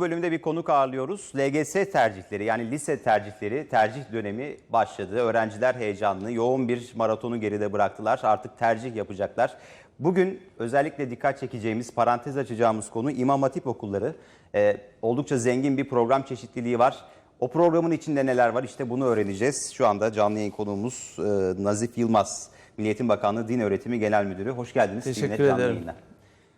Bu bölümde bir konuk ağırlıyoruz. LGS tercihleri yani lise tercihleri tercih dönemi başladı. Öğrenciler heyecanlı, yoğun bir maratonu geride bıraktılar. Artık tercih yapacaklar. Bugün özellikle dikkat çekeceğimiz, parantez açacağımız konu İmam Hatip okulları. Ee, oldukça zengin bir program çeşitliliği var. O programın içinde neler var işte bunu öğreneceğiz. Şu anda canlı yayın konuğumuz e, Nazif Yılmaz, Milli Eğitim Bakanlığı Din Öğretimi Genel Müdürü. Hoş geldiniz. Teşekkür canlı ederim.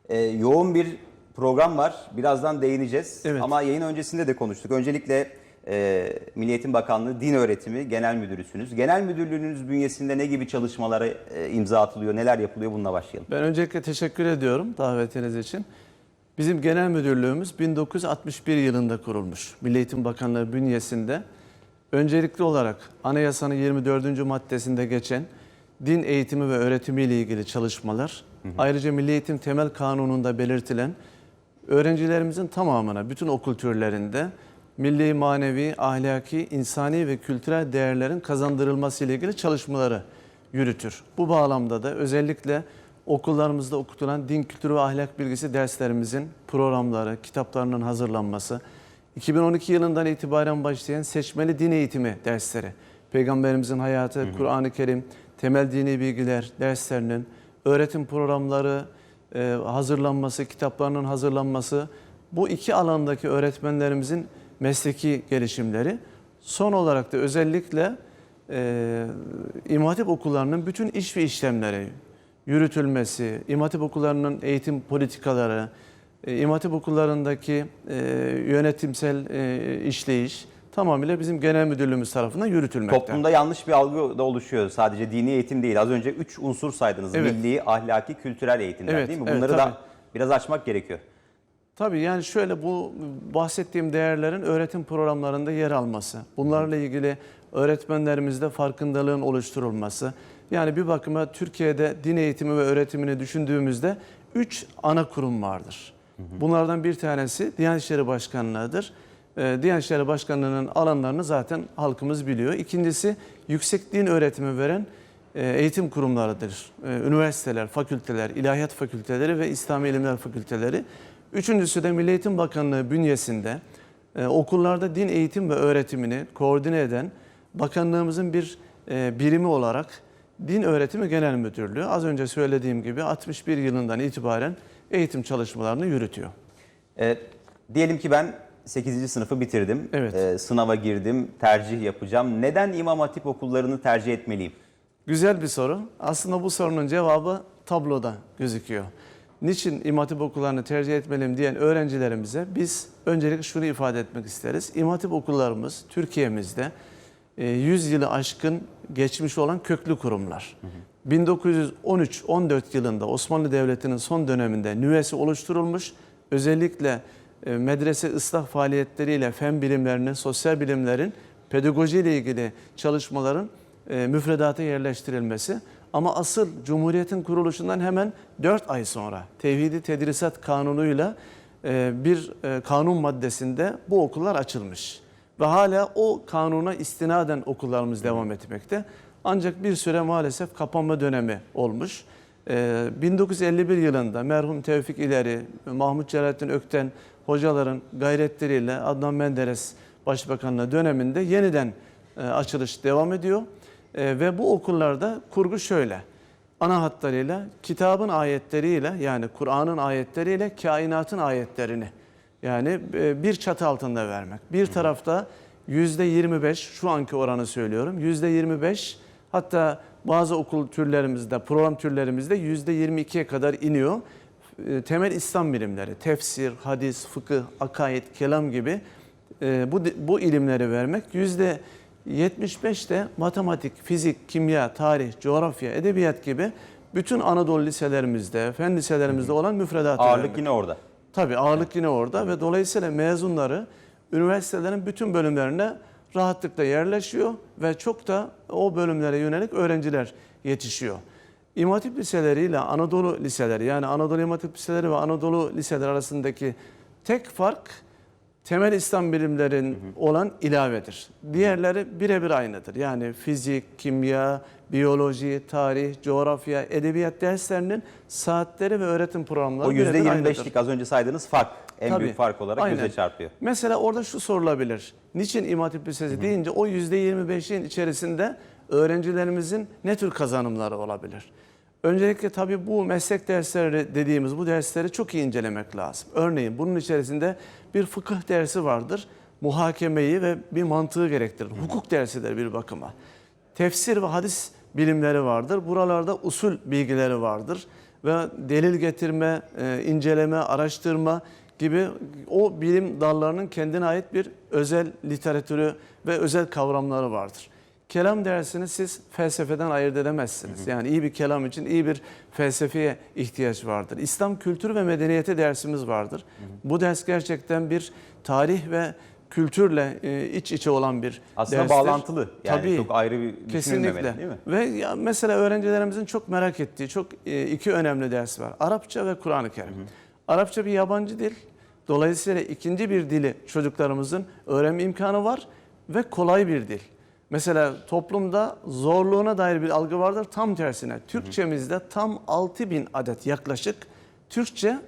Ee, yoğun bir program var. Birazdan değineceğiz. Evet. Ama yayın öncesinde de konuştuk. Öncelikle e, Milli Eğitim Bakanlığı Din Öğretimi Genel Müdürüsünüz. Genel Müdürlüğünüz bünyesinde ne gibi çalışmalara e, imza atılıyor, neler yapılıyor bununla başlayalım. Ben öncelikle teşekkür ediyorum davetiniz için. Bizim genel müdürlüğümüz 1961 yılında kurulmuş. Milli Eğitim Bakanlığı bünyesinde öncelikli olarak anayasanın 24. maddesinde geçen din eğitimi ve öğretimi ile ilgili çalışmalar, ayrıca Milli Eğitim Temel Kanunu'nda belirtilen öğrencilerimizin tamamına bütün okul türlerinde milli, manevi, ahlaki, insani ve kültürel değerlerin kazandırılması ile ilgili çalışmaları yürütür. Bu bağlamda da özellikle okullarımızda okutulan din kültürü ve ahlak bilgisi derslerimizin programları, kitaplarının hazırlanması, 2012 yılından itibaren başlayan seçmeli din eğitimi dersleri, Peygamberimizin hayatı, Kur'an-ı Kerim, temel dini bilgiler derslerinin öğretim programları hazırlanması, kitaplarının hazırlanması, bu iki alandaki öğretmenlerimizin mesleki gelişimleri. Son olarak da özellikle e, okullarının bütün iş ve işlemleri yürütülmesi, İmam okullarının eğitim politikaları, e, İmam okullarındaki e, yönetimsel e, işleyiş tamamıyla bizim genel müdürlüğümüz tarafından yürütülmekte. Toplumda yanlış bir algı da oluşuyor. Sadece dini eğitim değil. Az önce üç unsur saydınız. Evet. Milli, ahlaki, kültürel eğitimler Evet, değil mi? evet, Bunları tabii. da biraz açmak gerekiyor. Tabii yani şöyle bu bahsettiğim değerlerin öğretim programlarında yer alması, bunlarla ilgili öğretmenlerimizde farkındalığın oluşturulması. Yani bir bakıma Türkiye'de din eğitimi ve öğretimini düşündüğümüzde üç ana kurum vardır. Bunlardan bir tanesi Diyanet İşleri Başkanlığı'dır. Ee, Diyanet İşleri Başkanlığı'nın alanlarını zaten halkımız biliyor. İkincisi yüksek din öğretimi veren e, eğitim kurumlarıdır. E, Üniversiteler, fakülteler, ilahiyat fakülteleri ve İslami ilimler fakülteleri. Üçüncüsü de Milli Eğitim Bakanlığı bünyesinde e, okullarda din eğitim ve öğretimini koordine eden bakanlığımızın bir e, birimi olarak Din Öğretimi Genel Müdürlüğü az önce söylediğim gibi 61 yılından itibaren eğitim çalışmalarını yürütüyor. E, diyelim ki ben 8. sınıfı bitirdim. Evet. E, sınava girdim, tercih yapacağım. Neden İmam Hatip okullarını tercih etmeliyim? Güzel bir soru. Aslında bu sorunun cevabı tabloda gözüküyor. Niçin İmam Hatip okullarını tercih etmeliyim diyen öğrencilerimize biz öncelikle şunu ifade etmek isteriz. İmam Hatip okullarımız Türkiye'mizde e, 100 yılı aşkın geçmiş olan köklü kurumlar. 1913-14 yılında Osmanlı Devleti'nin son döneminde nüvesi oluşturulmuş. Özellikle e, medrese ıslah faaliyetleriyle fen bilimlerinin, sosyal bilimlerin, pedagoji ile ilgili çalışmaların e, müfredata yerleştirilmesi. Ama asıl Cumhuriyet'in kuruluşundan hemen 4 ay sonra Tevhidi Tedrisat Kanunu'yla e, bir e, kanun maddesinde bu okullar açılmış. Ve hala o kanuna istinaden okullarımız devam etmekte. Ancak bir süre maalesef kapanma dönemi olmuş. E, 1951 yılında merhum Tevfik İleri, Mahmut Celalettin Ökten hocaların gayretleriyle Adnan Menderes Başbakanlığı döneminde yeniden e, açılış devam ediyor. E, ve bu okullarda kurgu şöyle. Ana hatlarıyla kitabın ayetleriyle yani Kur'an'ın ayetleriyle kainatın ayetlerini yani e, bir çatı altında vermek. Bir tarafta yüzde 25 şu anki oranı söylüyorum. Yüzde 25 hatta bazı okul türlerimizde program türlerimizde yüzde 22'ye kadar iniyor. E, Temel İslam bilimleri, tefsir, hadis, fıkıh, akaid, kelam gibi e, bu bu ilimleri vermek. Yüzde 75 de matematik, fizik, kimya, tarih, coğrafya, edebiyat gibi bütün Anadolu liselerimizde, fen liselerimizde olan müfredatı Ağırlık vermek. yine orada. Tabii ağırlık yine orada ve dolayısıyla mezunları üniversitelerin bütün bölümlerine rahatlıkla yerleşiyor ve çok da o bölümlere yönelik öğrenciler yetişiyor. İmam Hatip liseleriyle Anadolu liseleri yani Anadolu İmam Hatip liseleri ve Anadolu liseleri arasındaki tek fark temel İslam bilimlerin olan ilavedir. Diğerleri birebir aynıdır. Yani fizik, kimya, biyoloji, tarih, coğrafya, edebiyat derslerinin saatleri ve öğretim programları O birebir aynıdır. %25'lik az önce saydığınız fark en Tabii. büyük fark olarak Aynen. göze çarpıyor. Mesela orada şu sorulabilir. Niçin İmam Hatip Lisesi deyince o %25'in içerisinde öğrencilerimizin ne tür kazanımları olabilir? Öncelikle tabii bu meslek dersleri dediğimiz bu dersleri çok iyi incelemek lazım. Örneğin bunun içerisinde bir fıkıh dersi vardır. Muhakemeyi ve bir mantığı gerektirir. Hukuk dersidir bir bakıma. Tefsir ve hadis bilimleri vardır. Buralarda usul bilgileri vardır ve delil getirme, e, inceleme, araştırma gibi o bilim dallarının kendine ait bir özel literatürü ve özel kavramları vardır. Kelam dersini siz felsefeden ayırt edemezsiniz. Yani iyi bir kelam için iyi bir felsefeye ihtiyaç vardır. İslam kültürü ve medeniyeti dersimiz vardır. Bu ders gerçekten bir tarih ve kültürle e, iç içe olan bir Aslında derstir. bağlantılı. Yani Tabii. çok ayrı bir Kesinlikle. değil mi? Ve ya mesela öğrencilerimizin çok merak ettiği çok e, iki önemli ders var. Arapça ve Kur'an-ı Kerim. Arapça bir yabancı dil. Dolayısıyla ikinci bir dili çocuklarımızın öğrenme imkanı var ve kolay bir dil. Mesela toplumda zorluğuna dair bir algı vardır. Tam tersine Türkçemizde tam 6000 adet yaklaşık Türkçe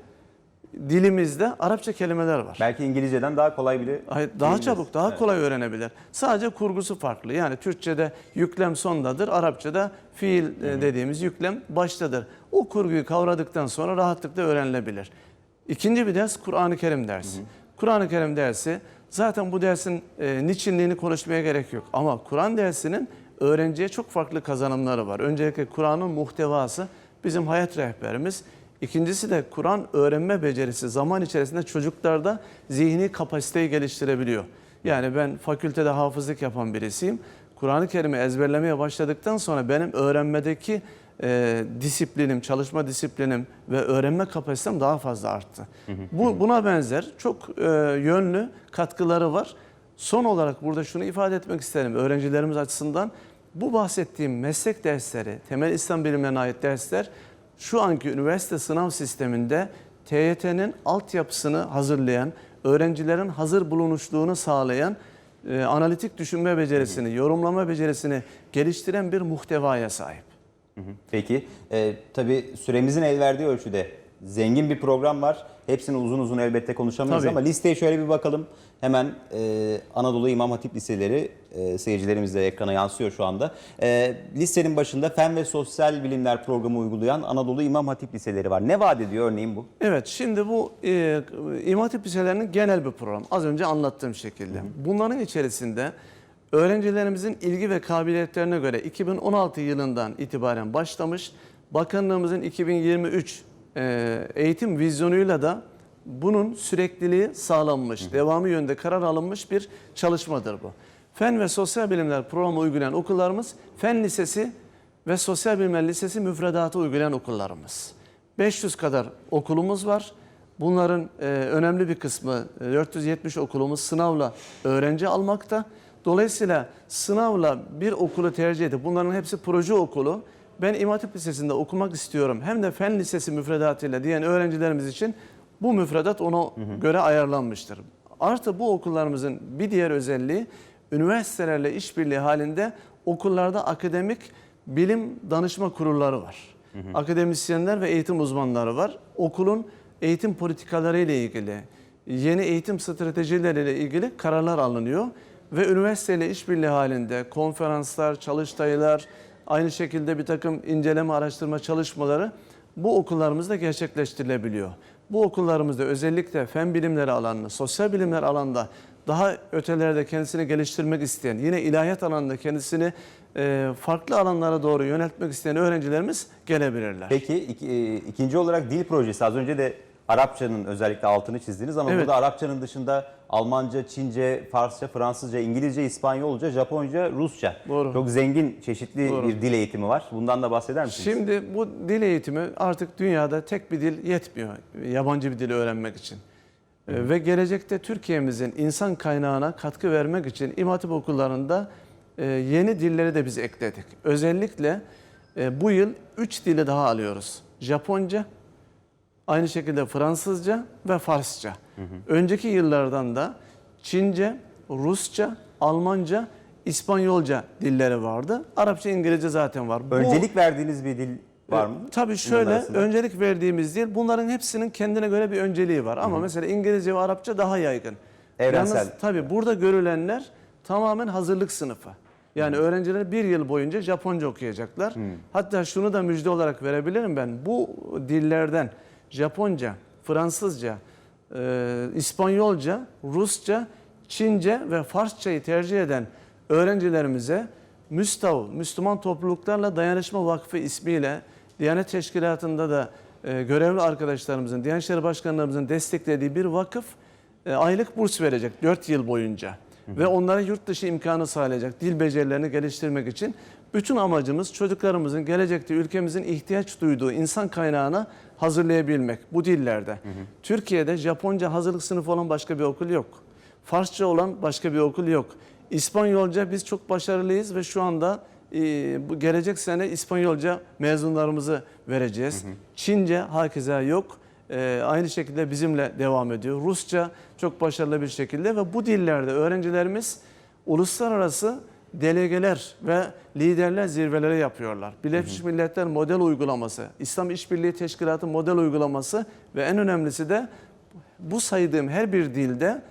dilimizde Arapça kelimeler var. Belki İngilizceden daha kolay bile Hayır, daha çabuk, daha Evet. kolay öğrenebilir. Sadece kurgusu farklı. Yani Türkçe'de yüklem sondadır, Arapça'da fiil e, dediğimiz yüklem baştadır. O kurguyu kavradıktan sonra rahatlıkla öğrenilebilir. İkinci bir ders Kur'an-ı Kerim dersi. Kur'an-ı Kerim dersi zaten bu dersin e, niçinliğini konuşmaya gerek yok. Ama Kur'an dersinin öğrenciye çok farklı kazanımları var. Öncelikle Kur'an'ın muhtevası bizim hayat rehberimiz. İkincisi de Kur'an öğrenme becerisi zaman içerisinde çocuklarda zihni kapasiteyi geliştirebiliyor. Yani ben fakültede hafızlık yapan birisiyim. Kur'an-ı Kerim'i ezberlemeye başladıktan sonra benim öğrenmedeki e, disiplinim, çalışma disiplinim ve öğrenme kapasitem daha fazla arttı. Bu buna benzer çok e, yönlü katkıları var. Son olarak burada şunu ifade etmek isterim öğrencilerimiz açısından. Bu bahsettiğim meslek dersleri, temel İslam bilimlerine ait dersler şu anki üniversite sınav sisteminde TYT'nin altyapısını hazırlayan, öğrencilerin hazır bulunuşluğunu sağlayan, e, analitik düşünme becerisini, yorumlama becerisini geliştiren bir muhtevaya sahip. Hı hı. Peki, e, tabii süremizin el verdiği ölçüde zengin bir program var. Hepsini uzun uzun elbette konuşamayız Tabii. ama listeye şöyle bir bakalım. Hemen e, Anadolu İmam Hatip Liseleri e, seyircilerimiz de ekrana yansıyor şu anda. E, listenin başında Fen ve Sosyal Bilimler programı uygulayan Anadolu İmam Hatip Liseleri var. Ne vaat ediyor örneğin bu? Evet, şimdi bu e, İmam Hatip Liselerinin genel bir program. Az önce anlattığım şekilde. Bunların içerisinde öğrencilerimizin ilgi ve kabiliyetlerine göre 2016 yılından itibaren başlamış, bakanlığımızın 2023 e, eğitim vizyonuyla da bunun sürekliliği sağlanmış, devamı yönde karar alınmış bir çalışmadır bu. Fen ve Sosyal Bilimler programı uygulayan okullarımız Fen Lisesi ve Sosyal Bilimler Lisesi müfredatı uygulayan okullarımız. 500 kadar okulumuz var. Bunların e, önemli bir kısmı e, 470 okulumuz sınavla öğrenci almakta. Dolayısıyla sınavla bir okulu tercih edip bunların hepsi proje okulu. Ben İmam Hatip Lisesi'nde okumak istiyorum. Hem de fen lisesi müfredatıyla diyen öğrencilerimiz için bu müfredat ona göre ayarlanmıştır. Artı bu okullarımızın bir diğer özelliği üniversitelerle işbirliği halinde okullarda akademik bilim danışma kurulları var. Akademisyenler ve eğitim uzmanları var. Okulun eğitim politikaları ile ilgili, yeni eğitim stratejileriyle ilgili kararlar alınıyor ve üniversiteyle işbirliği halinde konferanslar, çalıştaylar, aynı şekilde bir takım inceleme, araştırma çalışmaları bu okullarımızda gerçekleştirilebiliyor. Bu okullarımızda özellikle fen bilimleri alanını, sosyal bilimler alanında daha ötelerde kendisini geliştirmek isteyen, yine ilahiyat alanında kendisini e, farklı alanlara doğru yöneltmek isteyen öğrencilerimiz gelebilirler. Peki e, ikinci olarak dil projesi az önce de Arapçanın özellikle altını çizdiniz ama Evet. burada Arapçanın dışında Almanca, Çince, Farsça, Fransızca, İngilizce, İspanyolca, Japonca, Rusça. Doğru. Çok zengin, çeşitli Doğru. bir dil eğitimi var. Bundan da bahseder misiniz? Şimdi bu dil eğitimi artık dünyada tek bir dil yetmiyor yabancı bir dili öğrenmek için. Ee, Ve gelecekte Türkiye'mizin insan kaynağına katkı vermek için İmam Hatip okullarında e, yeni dilleri de biz ekledik. Özellikle e, bu yıl 3 dili daha alıyoruz. Japonca, aynı şekilde Fransızca ve Farsça. Önceki yıllardan da Çince, Rusça, Almanca, İspanyolca dilleri vardı. Arapça, İngilizce zaten var. Bu- Öncelik verdiğiniz bir dil var mı? Tabii Bunların şöyle arasında? öncelik verdiğimiz değil. Bunların hepsinin kendine göre bir önceliği var. Ama mesela İngilizce ve Arapça daha yaygın. Evrensel. Yalnız tabii burada görülenler tamamen hazırlık sınıfı. Yani öğrenciler bir yıl boyunca Japonca okuyacaklar. Hatta şunu da müjde olarak verebilirim ben. Bu dillerden Japonca, Fransızca, e, İspanyolca, Rusça, Çince ve Farsçayı tercih eden öğrencilerimize Müstav, Müslüman Topluluklarla Dayanışma Vakfı ismiyle Diyanet Teşkilatı'nda da e, görevli arkadaşlarımızın, Diyanet İşleri Başkanlarımızın desteklediği bir vakıf e, aylık burs verecek 4 yıl boyunca. Ve onlara yurt dışı imkanı sağlayacak dil becerilerini geliştirmek için. Bütün amacımız çocuklarımızın gelecekte ülkemizin ihtiyaç duyduğu insan kaynağına hazırlayabilmek bu dillerde. Türkiye'de Japonca hazırlık sınıfı olan başka bir okul yok. Farsça olan başka bir okul yok. İspanyolca biz çok başarılıyız ve şu anda e, bu gelecek sene İspanyolca mezunlarımızı vereceğiz. Çince hakeza yok. E, aynı şekilde bizimle devam ediyor. Rusça çok başarılı bir şekilde ve bu dillerde öğrencilerimiz uluslararası delegeler ve liderler zirveleri yapıyorlar. Birleşmiş Milletler model uygulaması, İslam İşbirliği Teşkilatı model uygulaması ve en önemlisi de bu saydığım her bir dilde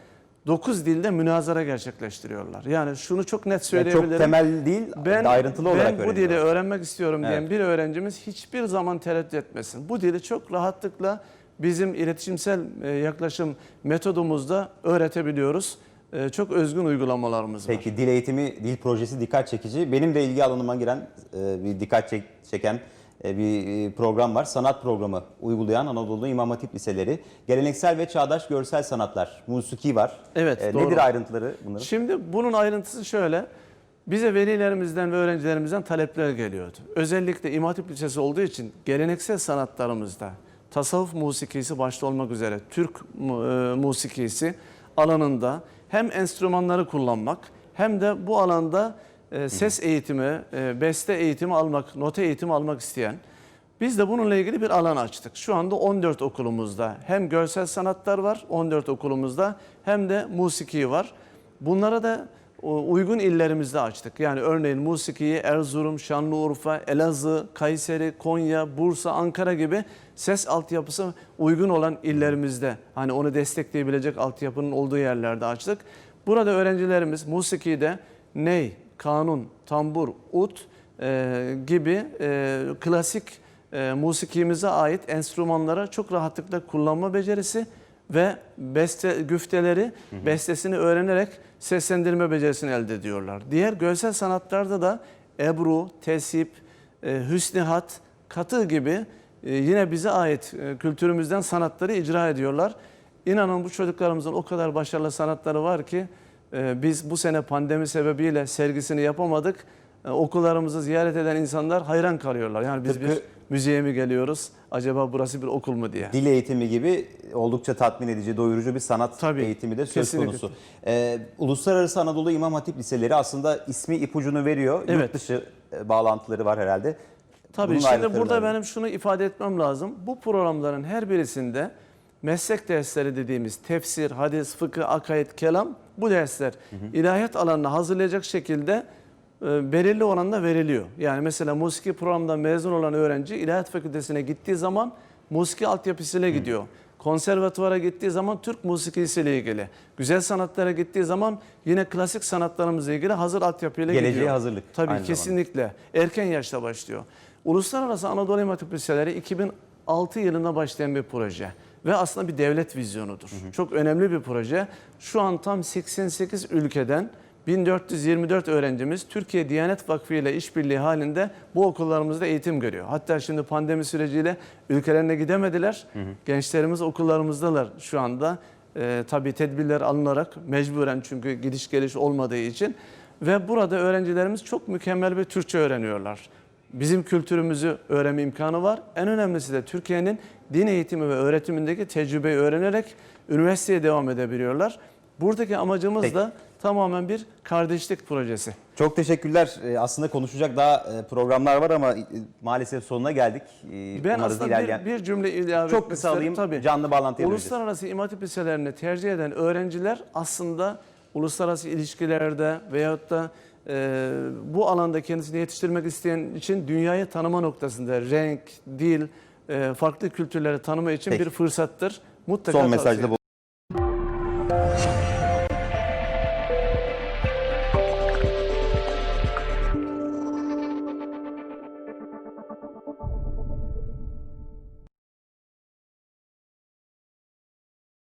9 dilde münazara gerçekleştiriyorlar. Yani şunu çok net Yani söyleyebilirim. çok temel değil, Ben, ayrıntılı olarak ben bu dili öğrenmek istiyorum diyen Evet. bir öğrencimiz hiçbir zaman tereddüt etmesin. Bu dili çok rahatlıkla bizim iletişimsel e, yaklaşım metodumuzda öğretebiliyoruz. E, Çok özgün uygulamalarımız var. Peki dil eğitimi, dil projesi dikkat çekici. Benim de ilgi alanıma giren e, bir dikkat çek- çeken e, bir e, program var. Sanat programı uygulayan Anadolu İmam Hatip Liseleri. Geleneksel ve çağdaş görsel sanatlar, musiki var. Evet, E, doğru. Nedir ayrıntıları bunların? Şimdi bunun ayrıntısı şöyle. Bize velilerimizden ve öğrencilerimizden talepler geliyordu. Özellikle İmam Hatip Lisesi olduğu için geleneksel sanatlarımızda tasavvuf musikisi başta olmak üzere Türk mu- musikisi alanında hem enstrümanları kullanmak hem de bu alanda e, ses eğitimi, e, beste eğitimi almak, nota eğitimi almak isteyen biz de bununla ilgili bir alan açtık. Şu anda 14 okulumuzda hem görsel sanatlar var 14 okulumuzda hem de musiki var. Bunlara da uygun illerimizde açtık. Yani örneğin musikiyi Erzurum, Şanlıurfa, Elazığ, Kayseri, Konya, Bursa, Ankara gibi ses altyapısı uygun olan illerimizde hani onu destekleyebilecek altyapının olduğu yerlerde açtık. Burada öğrencilerimiz musikide ney, kanun, tambur, ut e, gibi e, klasik e, musikimize ait enstrümanlara çok rahatlıkla kullanma becerisi ve beste güfteleri bestesini öğrenerek seslendirme becerisini elde ediyorlar. Diğer görsel sanatlarda da ebru, tesip, e, hüsnihat, katı gibi e, yine bize ait e, kültürümüzden sanatları icra ediyorlar. İnanın bu çocuklarımızın o kadar başarılı sanatları var ki biz bu sene pandemi sebebiyle sergisini yapamadık. E, Okullarımızı ziyaret eden insanlar hayran kalıyorlar. Yani biz Tıpkı- bir müzeye mi geliyoruz? Acaba burası bir okul mu diye. Dil eğitimi gibi oldukça tatmin edici, doyurucu bir sanat Tabii, eğitimi de söz kesinlikle. konusu. Ee, Uluslararası Anadolu İmam Hatip Liseleri aslında ismi ipucunu veriyor. Evet. Yurt dışı e, bağlantıları var herhalde. Tabii Bunun şimdi burada da- benim şunu ifade etmem lazım. Bu programların her birisinde meslek dersleri dediğimiz tefsir, hadis, fıkıh, akaid, kelam bu dersler ilahiyat alanına hazırlayacak şekilde belirli oranda veriliyor. Yani mesela musiki programından mezun olan öğrenci ilahiyat fakültesine gittiği zaman musiki altyapısıyla gidiyor. Konservatuvara gittiği zaman Türk musikisiyle ilgili. Güzel sanatlara gittiği zaman yine klasik sanatlarımızla ilgili hazır altyapıyla Geleceğe gidiyor. hazırlık Tabii aynı kesinlikle. Erken yaşta başlıyor. Uluslararası Anadolu İmam Hatip Liseleri 2006 yılında başlayan bir proje. Ve aslında bir devlet vizyonudur. Çok önemli bir proje. Şu an tam 88 ülkeden 1424 öğrencimiz Türkiye Diyanet Vakfı ile işbirliği halinde bu okullarımızda eğitim görüyor. Hatta şimdi pandemi süreciyle ülkelerine gidemediler. Gençlerimiz okullarımızdalar şu anda. Ee, tabii tedbirler alınarak mecburen çünkü gidiş geliş olmadığı için. Ve burada öğrencilerimiz çok mükemmel bir Türkçe öğreniyorlar. Bizim kültürümüzü öğrenme imkanı var. En önemlisi de Türkiye'nin din eğitimi ve öğretimindeki tecrübeyi öğrenerek üniversiteye devam edebiliyorlar. Buradaki amacımız Peki. da tamamen bir kardeşlik projesi. Çok teşekkürler. Ee, Aslında konuşacak daha e, programlar var ama e, maalesef sonuna geldik. Ee, Ben umarız aslında ilerleyen- bir, bir cümle ilave Çok kısa alayım, Tabii. canlı bağlantıya. Uluslararası İmam Hatip Liselerini tercih eden öğrenciler aslında uluslararası ilişkilerde veyahut da e, bu alanda kendisini yetiştirmek isteyen için dünyayı tanıma noktasında renk, dil, e, farklı kültürleri tanıma için Peki. bir fırsattır. Mutlaka Son mesajda.